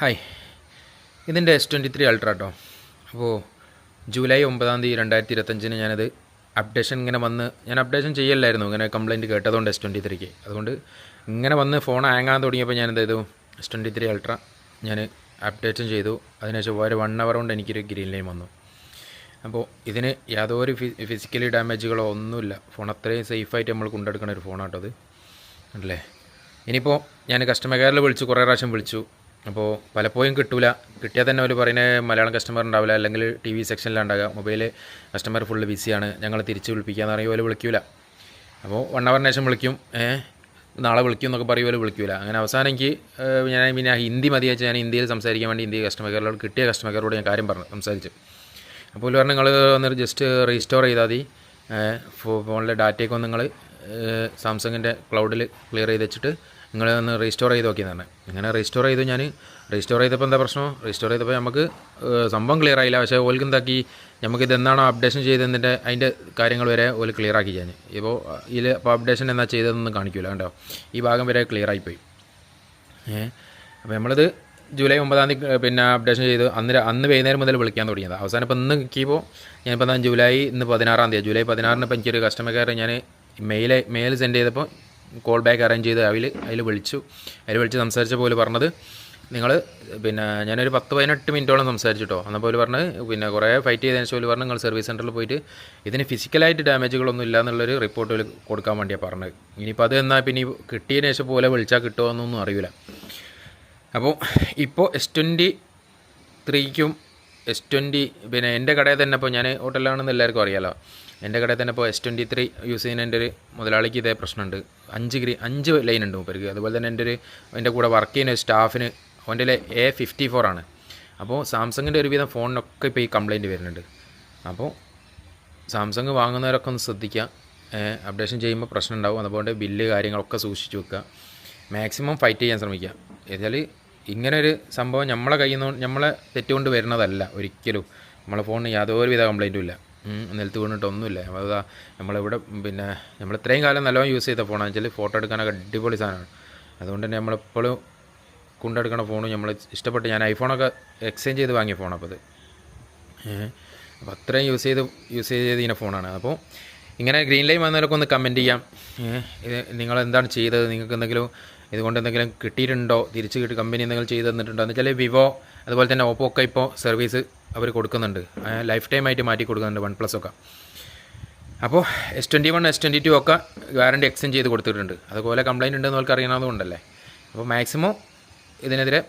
Hi ഇതിന്റെ S twenty three ultra കേട്ടോ അപ്പോൾ ജൂലൈ ഒമ്പതാം തീയതി രണ്ടായിരത്തി ഇരുപത്തഞ്ചിന് ഞാനത് അപ്ഡേഷൻ ഇങ്ങനെ വന്ന് ഞാൻ അപ്ഡേഷൻ ചെയ്യല്ലായിരുന്നു ഇങ്ങനെ കംപ്ലയിന്റ് കേട്ടതുകൊണ്ട് എസ് ട്വന്റി ത്രീക്ക് അതുകൊണ്ട് ഇങ്ങനെ വന്ന് ഫോൺ ആങ്ങാൻ തുടങ്ങിയപ്പോൾ ഞാൻ എന്ത് ചെയ്തു എസ് ട്വന്റി ത്രീ അൾട്ര ഞാൻ അപ്ഡേഷൻ ചെയ്തു. അതിനുശേഷം ഒരു വൺ അവർ കൊണ്ട് എനിക്കൊരു ഗ്രീൻ ലൈൻ വന്നു. അപ്പോൾ ഇതിന് യാതൊരു ഫിസിക്കലി ഡാമേജുകളോ ഒന്നുമില്ല. ഫോൺ അത്രയും സേഫായിട്ട് നമ്മൾ കൊണ്ടെടുക്കുന്ന ഒരു ഫോണാട്ടോ അത്. അല്ലേ? ഇനിയിപ്പോൾ ഞാൻ കസ്റ്റമർ കെയറിൽ വിളിച്ചു കുറേ പ്രാവശ്യം വിളിച്ചു. അപ്പോൾ പലപ്പോഴും കിട്ടൂല. കിട്ടിയാൽ തന്നെ അവർ പറയുന്നത് മലയാളം കസ്റ്റമർ ഉണ്ടാവില്ല. അല്ലെങ്കിൽ ടി വി സെക്ഷനിലുണ്ടാകുക മൊബൈൽ കസ്റ്റമർ ഫുള്ള് ബിസിയാണ് ഞങ്ങൾ തിരിച്ച് വിളിപ്പിക്കാമെന്ന് പറയുമ്പോൾ വിളിക്കൂല. അപ്പോൾ വൺ അവറിന് ശേഷം വിളിക്കും. നാളെ വിളിക്കും എന്നൊക്കെ പറയും. പോലെ വിളിക്കൂല. അങ്ങനെ അവസാനം എനിക്ക് ഞാൻ പിന്നെ ഹിന്ദി മതി വെച്ചാൽ ഞാൻ ഹിന്ദിയിൽ സംസാരിക്കാൻ വേണ്ടി ഹിന്ദി കസ്റ്റമർ കെയറിലോട് കിട്ടിയ കസ്റ്റമർ കെയറോട് ഞാൻ കാര്യം പറഞ്ഞു സംസാരിച്ചു. അപ്പോൾ പറഞ്ഞു നിങ്ങൾ ഒന്ന് ജസ്റ്റ് റീസ്റ്റോർ ചെയ്താൽ മതി. ഫോണിലെ ഡാറ്റയൊക്കെ നിങ്ങൾ സാംസങ്ങിന്റെ ക്ലൗഡിൽ ക്ലിയർ ചെയ്ത് വെച്ചിട്ട് നിങ്ങൾ ഒന്ന് റീസ്റ്റോർ ചെയ്ത് നോക്കിയെന്ന് പറഞ്ഞു. ഇങ്ങനെ റീസ്റ്റോർ ചെയ്തു ഞാൻ. റീസ്റ്റോർ ചെയ്തപ്പോൾ എന്താ പ്രശ്നം? റീസ്റ്റോർ ചെയ്തപ്പോൾ നമുക്ക് സംഭവം ക്ലിയർ ആയില്ല. പക്ഷേ ഓൽക്ക് എന്താക്കി? നമുക്ക് ഇതെന്നാണോ അപ്ഡേഷൻ ചെയ്തതിന്റെ അതിന്റെ കാര്യങ്ങൾ വരെ ഓൽ ക്ലിയർ ആക്കി ഞാൻ. ഇപ്പോൾ ഇതിൽ അപ്പോൾ അപ്ഡേഷൻ എന്നാ ചെയ്തതെന്നൊന്നും കാണിക്കില്ല കണ്ടോ? ഈ ഭാഗം വരെ ക്ലിയർ ആയിപ്പോയി. ഏഹ് അപ്പോൾ നമ്മളിത് ജൂലൈ ഒമ്പതാം തീയതി പിന്നെ അപ്ഡേഷൻ ചെയ്ത്. അന്ന് അന്ന് വൈകുന്നേരം മുതൽ വിളിക്കാൻ തുടങ്ങിയത്. അവസാനം ഇപ്പോൾ ഇന്ന് നിൽക്കിയപ്പോൾ ഞാനിപ്പോൾ ജൂലൈ ഇന്ന് പതിനാറാം തീയതി ജൂലൈ പതിനാറിന് ഇപ്പോൾ എനിക്കൊരു കസ്റ്റമർ കെയർ ഞാൻ മെയിൽ മെയിൽ സെൻഡ് ചെയ്തപ്പോൾ കോൾ ബാക്ക് അറേഞ്ച് ചെയ്ത് അതിൽ അതിൽ വിളിച്ചു. അതിൽ വിളിച്ച് സംസാരിച്ച പോലെ പറഞ്ഞത് നിങ്ങൾ പിന്നെ ഞാനൊരു പത്ത് പതിനെട്ട് മിനിറ്റോളം സംസാരിച്ചിട്ടോ? എന്നാൽ പോലെ പറഞ്ഞ് പിന്നെ കുറേ ഫൈറ്റ് ചെയ്തതിന് ശേഷം പറഞ്ഞ് നിങ്ങൾ സർവീസ് സെന്ററിൽ പോയിട്ട് ഇതിന് ഫിസിക്കലായിട്ട് ഡാമേജുകളൊന്നും ഇല്ല എന്നുള്ളൊരു റിപ്പോർട്ട് കൊടുക്കാൻ വേണ്ടിയാണ് പറഞ്ഞത്. ഇനിയിപ്പോൾ അത് എന്നാൽ പിന്നെ കിട്ടിയതിന് ശേഷം പോലെ വിളിച്ചാൽ കിട്ടുമോ എന്നൊന്നും അറിയില്ല അപ്പോൾ ഇപ്പോൾ എസ് ട്വന്റി ത്രീക്കും എസ് ട്വന്റി പിന്നെ എന്റെ കടയിൽ തന്നെ ഇപ്പോൾ ഞാൻ ഹോട്ടലിലാണെന്ന് എല്ലാവർക്കും അറിയാലോ. എന്റെ കടയിൽ തന്നെ ഇപ്പോൾ എസ് ട്വന്റി ത്രീ യൂസ് ചെയ്യുന്ന എന്റെ ഒരു മുതലാളിക്ക് ഇതേ പ്രശ്നമുണ്ട്. അഞ്ച് ഗ്രീ അഞ്ച് ലൈൻ ഉണ്ട് മൂപ്പർക്ക്. അതുപോലെ തന്നെ എന്റെ ഒരു എന്റെ കൂടെ വർക്ക് ചെയ്യുന്ന സ്റ്റാഫിന് അവന്റെ എ ഫിഫ്റ്റി ഫോർ ആണ്. അപ്പോൾ സാംസങ്ങിന്റെ ഒരുവിധം ഫോണിനൊക്കെ ഇപ്പോൾ ഈ കംപ്ലയിന്റ് വരുന്നുണ്ട്. അപ്പോൾ സാംസങ് വാങ്ങുന്നവരൊക്കെ ഒന്ന് ശ്രദ്ധിക്കുക. അപ്ഡേഷൻ ചെയ്യുമ്പോൾ പ്രശ്നം ഉണ്ടാവും. അതുപോലെ ബില്ല് കാര്യങ്ങളൊക്കെ സൂക്ഷിച്ച് വെക്കുക. മാക്സിമം ഫൈറ്റ് ചെയ്യാൻ ശ്രമിക്കുക. എന്നുവെച്ചാൽ ഇങ്ങനൊരു സംഭവം നമ്മളെ കയ്യിൽ നിന്ന് നമ്മളെ തെറ്റുകൊണ്ട് വരുന്നതല്ല ഒരിക്കലും. നമ്മളെ ഫോണിന് യാതൊരുവിധ കംപ്ലൈന്റും ഇല്ല. നിലത്ത് വീണിട്ടൊന്നുമില്ല അതാ നമ്മളിവിടെ പിന്നെ നമ്മൾ ഇത്രയും കാലം നല്ലോണം യൂസ് ചെയ്ത ഫോണാണെന്ന് വെച്ചാൽ ഫോട്ടോ എടുക്കാനൊക്കെ അടിപൊളി സാധനമാണ്. അതുകൊണ്ട് തന്നെ നമ്മളെപ്പോഴും കൊണ്ടെടുക്കണ ഫോൺ നമ്മൾ ഇഷ്ടപ്പെട്ട് ഞാൻ ഐഫോണൊക്കെ എക്സ്ചേഞ്ച് ചെയ്ത് വാങ്ങിയ ഫോണാണ് അപ്പോൾ അത് അപ്പോൾ അത്രയും യൂസ് ചെയ്ത് യൂസ് ചെയ്ത് ഇങ്ങനെ ഫോണാണ് അപ്പോൾ ഇങ്ങനെ ഗ്രീൻ ലൈൻ വന്നവരൊക്കെ ഒന്ന് കമന്റ് ചെയ്യാം. ഇത് നിങ്ങൾ എന്താണ് ചെയ്തത്? നിങ്ങൾക്ക് എന്തെങ്കിലും ഇതുകൊണ്ട് എന്തെങ്കിലും കിട്ടിയിട്ടുണ്ടോ? തിരിച്ച് കിട്ടി കമ്പനി എന്തെങ്കിലും ചെയ്ത് തന്നിട്ടുണ്ടോ? എന്ന് വെച്ചാൽ വിവോ അതുപോലെ തന്നെ ഓപ്പോ ഒക്കെ ഇപ്പോൾ സർവീസ് അവർ കൊടുക്കുന്നുണ്ട്. ലൈഫ് ടൈം ആയിട്ട് മാറ്റി കൊടുക്കുന്നുണ്ട് വൺ പ്ലസ് ഒക്കെ. അപ്പോൾ S twenty one S twenty two ഒക്കെ വാറണ്ടി എക്സ്റ്റെൻഡ് ചെയ്ത് കൊടുത്തിട്ടുണ്ട്. അതുപോലെ കംപ്ലൈന്റ് ഉണ്ടെന്ന് അവർക്ക് അറിയണതുകൊണ്ടല്ലേ. അപ്പോൾ മാക്സിമം ഇതിനെതിരെ